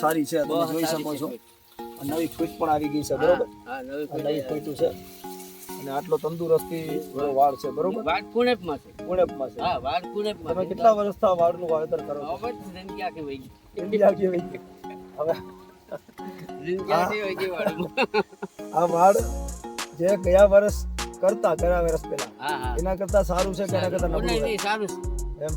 સારી છે તમે જોઈ શકો છો નવી ફીટ પણ આવી ગઈ છે બરોબર? નવી ફીટું છે. અને આટલો તંદુરસ્તી વાળ છે બરોબર? વાત કુણેપમાં છે. પુણેપમાં છે. હા વાત કુણેપમાં તમે છે કેટલા વર્ષથી વાળનું વાવેતર કરો છો? હવે જિંદગી આખી વહી ગઈ. આખી વહી? હવે જિંદગી આખી વહી ગઈ વાળું. આ વાળ જે ગયા વર્ષ કરતા ગયા વર્ષ પહેલા એના કરતા સારું છે કે એના કરતા નબળું નહીં, સારું છે. એમ?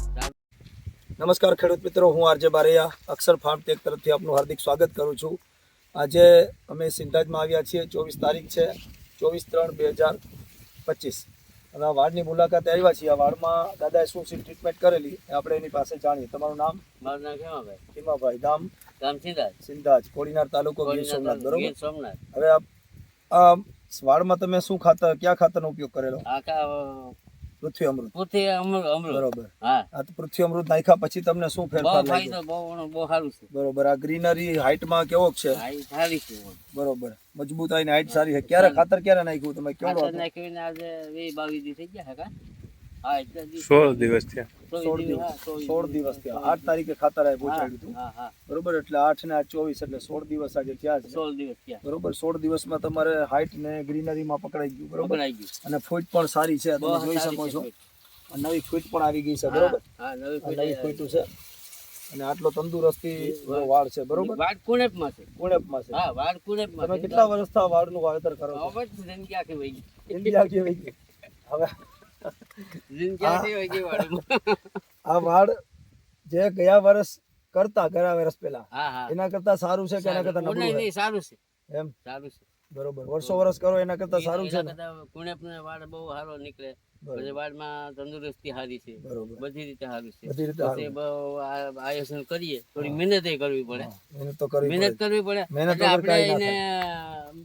નમસ્કાર ખેડૂત મિત્રો હું RJ Baraiya Akshar farm tech તરફથી આપનું હાર્દિક સ્વાગત કરું છું. આજે અમે સિંધાજમાં આવ્યા છીએ ચોવીસ તારીખ છે ચોવીસ ત્રણ બે હજાર પચીસ. અને આ વાડની મુલાકાતે આવ્યા છીએ. આ વાડમાં દાદાએ શું શું ટ્રીટમેન્ટ કરેલી એ આપણે એની પાસે જાણીએ. તમારું નામ? મારું નામ કેમાં ભાઈ ભીમાભાઈ ગામ? ગામ સિંધાજ. સિંધાજ કોડીનાર તાલુકો ગીર સોમનાથ બરોબર? સોમનાથ. હવે આ વાડમાં તમે શું ખાતર કયા ખાતરનો ઉપયોગ કરેલો? આખા પૃથ્વી અમૃત. પૃથ્વી અમૃત અમૃત. બરોબર. હા. આ તો પૃથ્વી અમૃત નાખ્યા પછી તમને શું ફેરફાર લાગ્યો? ફાયદો બહુ ઘણો, બહુ સારું છે. બરોબર. આ ગ્રીનરી હાઇટમાં કેવો છે? હાઈટ સારી છે બરોબર. મજબૂતાઈ હાઇટ સારી છે. ક્યારે ખાતર ક્યારે નાખ્યું? તમે કેવડો ખાતર નાખ્યું આજે વીસ બાવીસ દિવસ થઈ ગયા હકા સોળ દિવસ થયા. સોળ દિવસ, થયા. આઠ તારીખે ખાતર આ પહોંચાડ્યું હતું. હા હા. બરોબર એટલે આઠ ને આ ચોવીસ એટલે સોળ દિવસ આજે થયા છે. સોળ દિવસ થયા. બરોબર સોળ દિવસમાં તમારે હાઇટ ને ગ્રીનરીમાં પકડાઈ ગયું બરોબર? પકડાઈ ગયું. અને ફૂટ પણ સારી છે તમે જોઈ શકો છો નવી ફૂટ પણ આવી ગઈ છે બરોબર? નવી ફૂટ છે. અને આટલો તંદુરસ્તી વાળ. છે બરોબર? વાત કુણેપમાં છે. પુણેપમાં છે. હા વાત કુણેપમાં તમે કેટલા વર્ષથી વાળ વાળનું વાવેતર કરો છો? હવે જિંદગી આખી વહી ગઈ. હવે જિંદગી આખી વહી ગઈ વાળું. આ વાળ. જે ગયા વર્ષ કરતા ગયા વર્ષ પહેલા એના કરતા સારું છે કે એના કરતા સારું. નબળું છે? સારું છે. એમ? સારું છે. બરોબર. વર્ષો વર્ષ કરો એના કરતા સારું છે એના ને વાળ બહુ સારો નીકળે. પછી વાળમાં તંદુરસ્તી સારી છે. બરોબર. બધી રીતે સારું છે. બધી રીતે આયોજન કરીએ. થોડી મહેનત કરવી પડે. મહેનત તો કરવી મહેનત કરવી પડે. મહેનત આપણે એને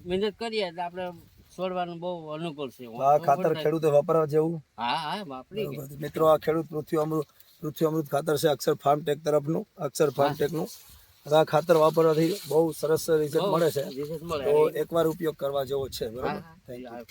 મહેનત કરીએ એટલે આપણે છોડવાનું બહુ અનુકૂળ છે. આ ખાતર ખેડૂતે વાપરવા જેવું? હા હા વાપરી મિત્રો આ ખેડૂત પૃથ્વી અમૃત પૃથ્વી અમૃત ખાતર છે અક્ષર ફાર્મ ટેક તરફનું અક્ષર ફાર્મ ટેકનું આ ખાતર વાપરવાથી બહુ સરસ રિઝલ્ટ મળે છે. તો એકવાર ઉપયોગ કરવા જેવો છે. બરાબર. થેન્ક યુ હા.